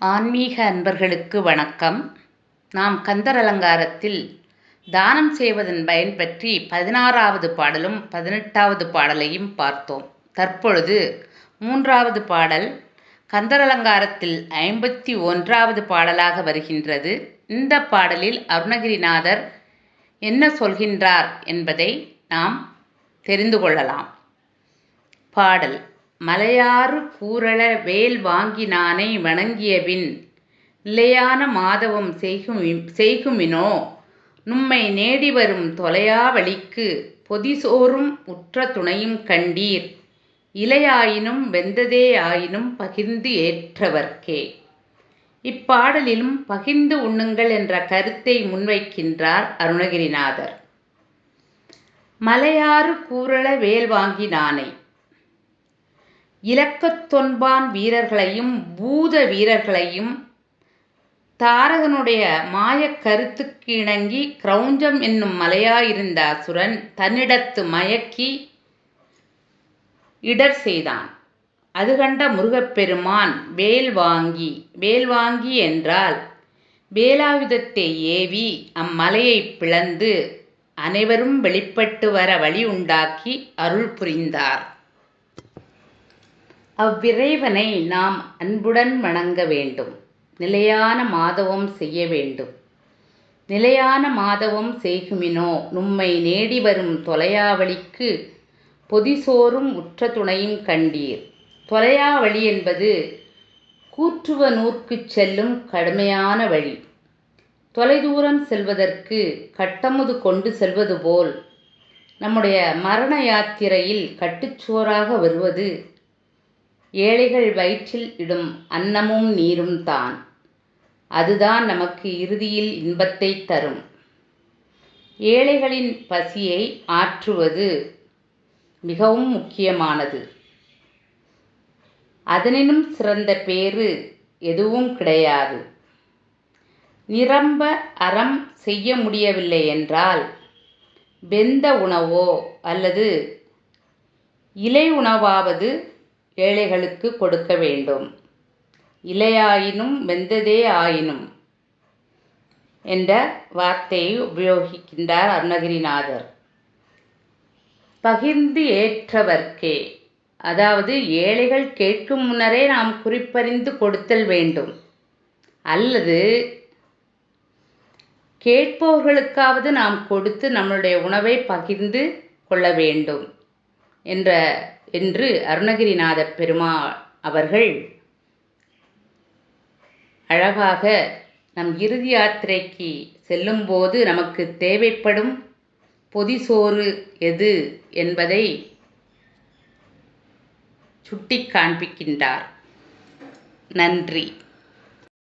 ஆன்மீக அன்பர்களுக்கு வணக்கம். நாம் கந்தர் அலங்காரத்தில் தானம் செய்வதன் பயன் பற்றி பதினாறாவது பாடலும் பதினெட்டாவது பாடலையும் பார்த்தோம். தற்பொழுது மூன்றாவது பாடல் கந்தர் அலங்காரத்தில் ஐம்பத்தி ஒன்றாவது பாடலாக வருகின்றது. இந்த பாடலில் அருணகிரிநாதர் என்ன சொல்கின்றார் என்பதை நாம் தெரிந்து கொள்ளலாம். பாடல் மலையாறு கூறல வேல் வாங்கினானை வணங்கியபின் நிலையான மாதவம் செய்கும் செய்குமினோ? நும்மை நேடி வரும் தொலையா வழிக்கு பொதிசோறும் உற்ற துணையும் கண்டீர். இலையாயினும் வெந்ததேயாயினும் பகிர்ந்து ஏற்றவர்க்கே. இப்பாடலிலும் பகிர்ந்து உண்ணுங்கள் என்ற கருத்தை முன்வைக்கின்றார் அருணகிரிநாதர். மலையாறு கூறல வேல் வாங்கினானை இலக்கத் தொன்பான் வீரர்களையும் பூத வீரர்களையும் தாரகனுடைய மாயக் கருத்துக்கு இணங்கி கிரௌஞ்சம் என்னும் மலையாயிருந்த அசுரன் தன்னிடத்து மயக்கி இடர் செய்தான். அது கண்ட முருகப்பெருமான் வேல் வாங்கி வேல் வாங்கி என்றால் வேலாயுதத்தை ஏவி அம்மலையை பிளந்து அனைவரும் வெளிப்பட்டு வர வழி உண்டாக்கி அருள் புரிந்தார். அவ்விறைவனை நாம் அன்புடன் வணங்க வேண்டும். நிலையான மாதவம் செய்ய வேண்டும். நிலையான மாதவம் செய்குமினோ? நும்மை நேடி வரும் தொலையாவளிக்கு பொதிசோறும் உற்ற துணையும் கண்டீர். தொலையாவழி என்பது கூற்றுவ நூற்குச் செல்லும் கடுமையான வழி. தொலைதூரம் செல்வதற்கு கட்டமுது கொண்டு செல்வது போல் நம்முடைய மரண யாத்திரையில் கட்டுச்சோறாக வருவது ஏழைகள் வயிற்றில் இடும் அன்னமும் நீரும் தான். அதுதான் நமக்கு இறுதியில் இன்பத்தை தரும். ஏழைகளின் பசியை ஆற்றுவது மிகவும் முக்கியமானது. அதனினும் சிறந்த பேறு எதுவும் கிடையாது. நிரம்ப அறம் செய்ய முடியவில்லை என்றால் வெந்த உணவோ அல்லது இலை உணவாவது ஏழைகளுக்கு கொடுக்க வேண்டும். இலையாயினும் வெந்ததே ஆயினும் என்ற வார்த்தையை உபயோகிக்கின்றார் அருணகிரிநாதர். பகிர்ந்து ஏற்றவர்க்கே அதாவது ஏழைகள் கேட்கும் முன்னரே நாம் குறிப்பறிந்து கொடுத்தல் வேண்டும். அல்லது கேட்பவர்களுக்காவது நாம் கொடுத்து நம்மளுடைய உணவை பகிர்ந்து கொள்ள வேண்டும். என்ற என்று அருணகிரிநாத பெருமா அவர்கள் அழகாக நம் இறுதி யாத்திரைக்கு செல்லும்போது நமக்கு தேவைப்படும் பொதிசோறு எது என்பதை சுட்டி காண்பிக்கின்றார். நன்றி.